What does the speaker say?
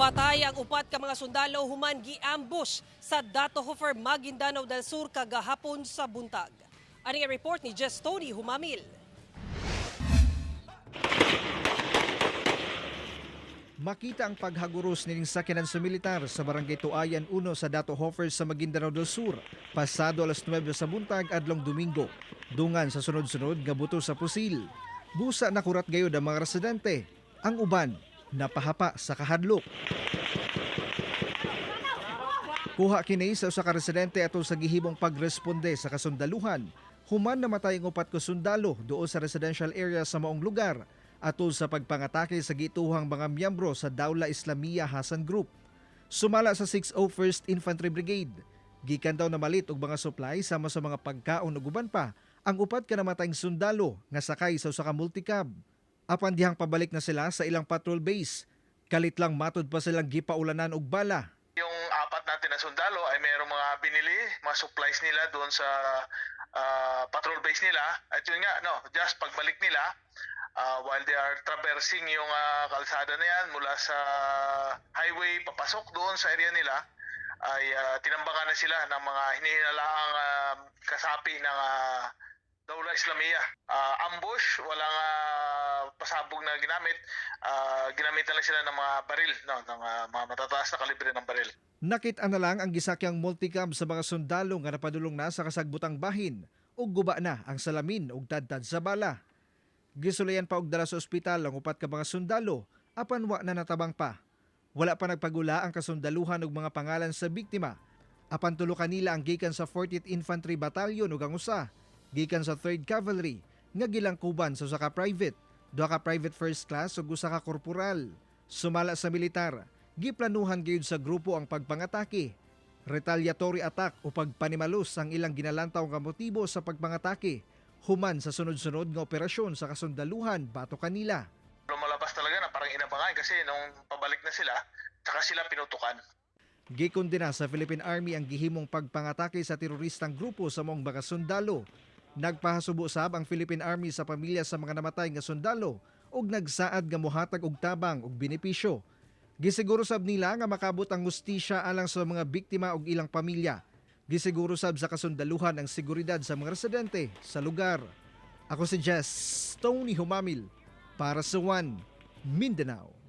Patay ang upat ka mga sundalo human gi-ambush sa Datohofer, Maguindanao del Sur kagahapon sa buntag. Ani nga report ni Jess Tony Humamil. Makita ang paghaguros nining sakyanan sa militar sa barangay Tuayan 1 sa Dato Hofer sa Maguindanao del Sur pasado alas 9 sa buntag adlong Domingo. Dungan sa sunod-sunod nga buto sa pusil. Busa na kurat gayod ang mga residente. Ang uban napahapa sa kahadlok. Kuha kini sa usa ka residente atol sa gihimong pagresponde sa kasundaluhan. Human namatay ang upat ka sundalo doon sa residential area sa maong lugar atol sa pagpangatake sa gituhang mga miyembro sa Daula Islamia Hasan Group. Sumala sa 601st Infantry Brigade. Gikan daw na malit og mga supply sama sa mga pagkaon ug uban pa ang upat ka namatayng sundalo nga sakay sa usa ka multicab. Apan dihang pabalik na sila sa ilang patrol base. Kalit lang matod pa silang gipaulanan og bala Yung apat natin na sundalo ay mayroong mga binili, mga supplies nila doon sa ah, patrol base nila. At yun nga, no, just pagbalik nila, ah, while they are traversing yung ah, kalsada na yan mula sa highway papasok doon sa area nila, ay ah, tinambakan na sila ng mga hinihinalaang ah, kasapi ng ah, Daula Islamia. Ah, ambush, walang ah, pasabog na ginamit. Ah, ginamitan lang sila ng mga baril, no, ng ah, mga matataas na kalibre ng baril. Nakita na lang ang gisakyang multicam sa mga sundalo nga napadulong na sa kasagbutang bahin ug guba na ang salamin ug tadtad sa bala. Gisulayan pa og dala sa ospital ang upat ka mga sundalo apan wa na natabang pa. Wala pa nagpagula ang kasundaluhan ug mga pangalan sa biktima. Apan tulo kanila ang gikan sa 40th Infantry Battalion ug ang usa gikan sa 3rd Cavalry nga gilangkuban sa usa ka private, duha ka private first class ug usa ka korporal. Sumala sa militar, giplanuhan gyud sa grupo ang pagpangatake. Retaliatory attack o pagpanimalos ang ilang ginalantaw nga motibo sa pagpangatake. Human sa sunod-sunod nga operasyon sa kasundaluhan bato kanila. lumalabas talaga na parang inabangan kasi nung pabalik na sila, saka sila pinutukan. Gikondena sa Philippine Army ang gihimong pagpangatake sa teroristang grupo sa mong mga sundalo. Nagpahasubo sab ang Philippine Army sa pamilya sa mga namatay nga sundalo ug nagsaad nga mohatag og tabang ug benepisyo. Gisiguro sab nila nga makabot ang hustisya alang sa mga biktima ug ilang pamilya. Gisiguro sab sa kasundaluhan ang seguridad sa mga residente sa lugar. Ako si Jess Tony Humamil para sa One Mindanao.